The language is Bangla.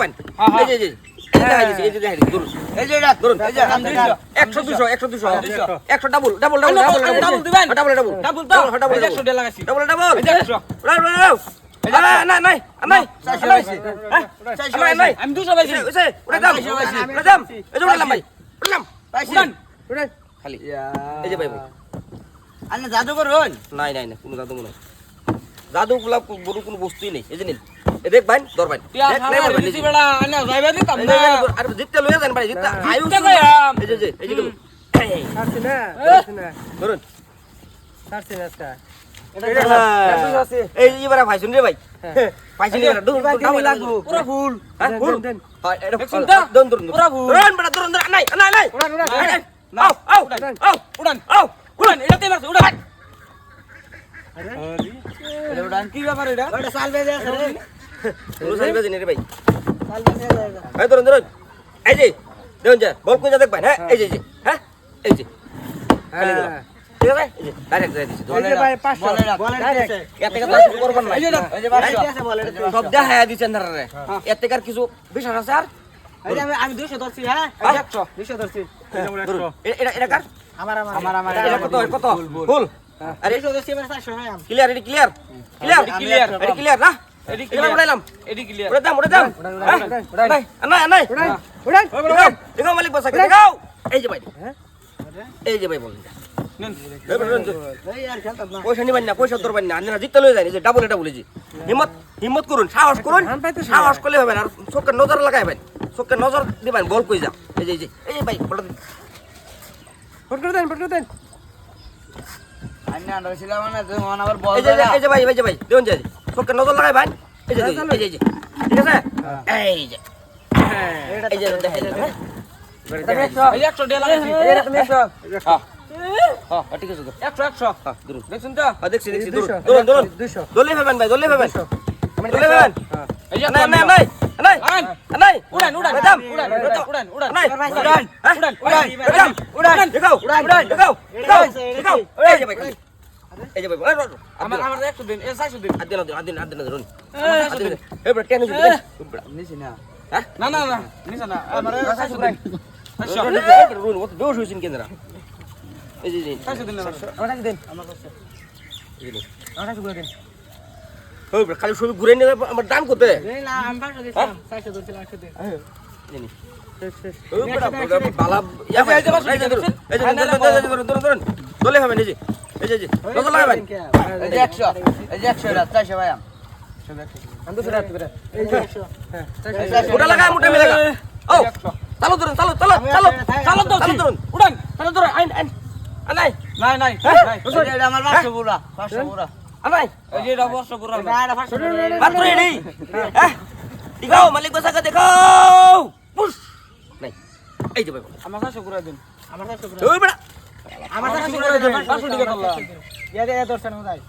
হ্যাঁ, হ্যাঁ। এই যে এই যে। একশো দুশো একশো দুশো একশো double double double double double double double double double double double. হ্যাঁ আমি দুশো পাইছি খালি যে ভাই ভাই আরে জাদু করুন নাই নাই না কোনো জাদু নাই জাদু গোলাপ বড় কোনো বস্তুই নেই এই যে নিন দেখ ভাই দর ভাই আর দেখ, সামনে নেই ভাই, দিছি নিজে। বেড়া আনা যাইবা দিতাম এই না যে, এই যে, আর জিততে লইয়া যান ভাই জিততে। আয়ু জিততে যাইয়াম। এই যে এই যে ছাড়ছি না ধরুন। ছাড়ছি না আজকে এই এবারে ভাইছুন রে ভাই। পাইছেন এবারে দূর এবার লাগবো। পুরো ফুল। হ্যাঁ ফুল? দেন, দেন। এটা দেখছেন তো? দন দরুন ফুল। দরুন বেটা দরুন দরুন নাই নাই নাই উড়ান, উড়ান, আও আও উড়ান। আও উড়ান। আও উড়ান। এটাতে মারছে উড়ান। এটা উড়ান কি ব্যাপার এটা? কোনো সাইবে দিন রে ভাই। সাল বেজে আছে এই ধরুন ধরুন। এই যে দেখুন যা বল কই যা দেখবেন হ্যাঁ? এই যে হ্যাঁ? এই যে। হ্যাঁ। ঠিক আছে? এই যে ডাইরেক্ট দিয়ে দিছি এই ভাই পাঁচশো। বলে রাখ। বলে রাখ। Direct। এত টাকা করবেন না। এই যে না, এই যে বাড়ি আছে বলে রাখ। সব দেখা দিছেন রে। এত টাকার কিছু বিশ্বাস আছে আর? আমি আমি 200 ধরছি হ্যাঁ? হ্যাঁ? একশো 200 ধরছি। এটা এটা কার? আমার আমার। আমার আমার। এটা কত? কত? ফুল আরে 200 ধরছি এবার 400 হ্যাঁ। ক্লিয়ার এটি ক্লিয়ার ক্লিয়ার ক্লিয়ার এটি হ্যাঁ না? পয়সা নিবেন না পয়সা ধরবেন না আপনারা জিততে লয়ে যে ডাবল এটা বলেছি হিম্মত করুন সাহস করুন। সাহস করলে হবে না আর চোখের নজর লাগাইবেন চোখের নজর দিবেন বল কই যা এই যে এই যে এই ভাই। ফট করে দেন ফট করে দেন না দেখছি দেখছি দলে ফেলবেন ভাই দলে ফেলবেন। দলে ফেলবেন। যে নাই একশো নাই। নাই উড়ান উড়ান উড়ান উড়ান উড়ান উড়ান উড়ান নাই উড়ান উড়ান? উড়ান উড়ান উড়ান দেখাও উড়ান। দেখাও দেখাও দেখাও এই যে ভাই এই যে ভাই আমার আমার আমার একশো দিন এ চারশো দিন আদিন আদিন আদিন আদিন ধরুন এই, আদিন এই বড় কেন শুধু নিছি না হ্যাঁ না না না নিশা না আমার চারশো দিন চারশো রুন ও দোষ হইছেন কেন্দ্রা এই এই যে চারশো দিন আমার আমার কাছে দেন এই যে আমার কাছে করে দেন ওই বড় খালি শুধু ঘুরে নিয়ে আমার দাম কত এই না আমি 500 দিছিলাম 400 ধরছিলাম 100 দিন জানি শেষ শেষ। ওই বড় বালা ভাই এই যে এই যে ধরুন এই যে ধরুন ধরুন ধরুন দলে হবে এই যে এই যে এই যে নজর লাগাবেন এই যে 100 এই যে 100 এটা 400 ভাই আম আমি দুশো টাকা করে এই যে হ্যাঁ। ওটা লাগা মোটা মেলে ও চালো ধরুন চালো চালো চালো চালো তো চালো ধরুন উড়ান চালো ধরুন আইন আইন। নাই। নাই হ্যাঁ? নাই আমার 500 পুরা 500 পুরা আনাই এই যে বর্ষ পুরা 500 মাত্র এডি হ্যাঁ। দেখাও মালিক বসাকে দেখাও পুশ। নাই। এই যে ভাই। আমার চারশো করে দিন। আমার 500 পুরা ওই বড়া আমার 500 করে দিন। পাঁচশো টাকা ধরলাম ইয়া দে দর্শন উদাই